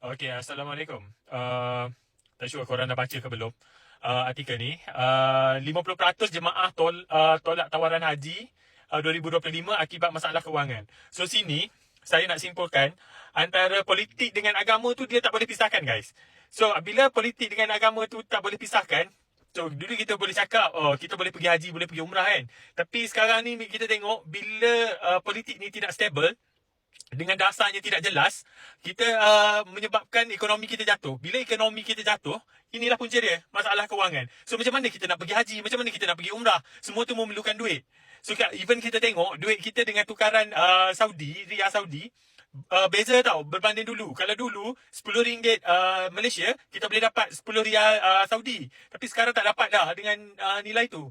Okey, Assalamualaikum. Uh, tak sure korang dah baca ke belum uh, artikel ni. Uh, 50% jemaah tol, uh, tolak tawaran haji uh, 2025 akibat masalah kewangan. So sini, saya nak simpulkan antara politik dengan agama tu dia tak boleh pisahkan guys. So bila politik dengan agama tu tak boleh pisahkan, So dulu kita boleh cakap oh kita boleh pergi haji boleh pergi umrah kan. Tapi sekarang ni kita tengok bila uh, politik ni tidak stable dengan dasarnya tidak jelas, kita uh, menyebabkan ekonomi kita jatuh. Bila ekonomi kita jatuh, inilah punca dia, masalah kewangan. So macam mana kita nak pergi haji, macam mana kita nak pergi umrah, semua tu memerlukan duit. So even kita tengok duit kita dengan tukaran uh, Saudi, Riyal Saudi, uh, beza tau berbanding dulu. Kalau dulu RM10 uh, Malaysia, kita boleh dapat RM10 uh, Saudi. Tapi sekarang tak dapat dah dengan uh, nilai tu.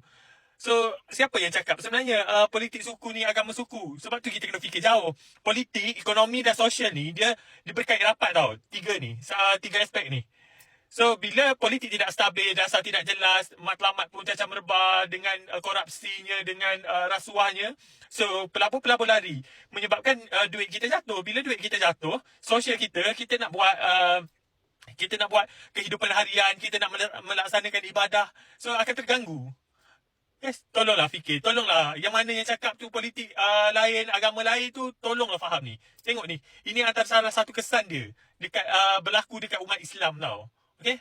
So, siapa yang cakap? Sebenarnya uh, politik suku ni agama suku. Sebab tu kita kena fikir jauh. Politik, ekonomi dan sosial ni dia berkait rapat tau. Tiga ni, uh, tiga aspek ni. So, bila politik tidak stabil, dasar tidak jelas, matlamat pun cacat merebah dengan uh, korupsinya, dengan uh, rasuahnya. So, pelabur-pelabur lari menyebabkan uh, duit kita jatuh. Bila duit kita jatuh, sosial kita, kita nak buat... Uh, kita nak buat kehidupan harian, kita nak melaksanakan ibadah. So, akan terganggu. Yes, tolonglah fikir. Tolonglah yang mana yang cakap tu politik uh, lain, agama lain tu tolonglah faham ni. Tengok ni. Ini antara salah satu kesan dia dekat uh, berlaku dekat umat Islam tau. Okay?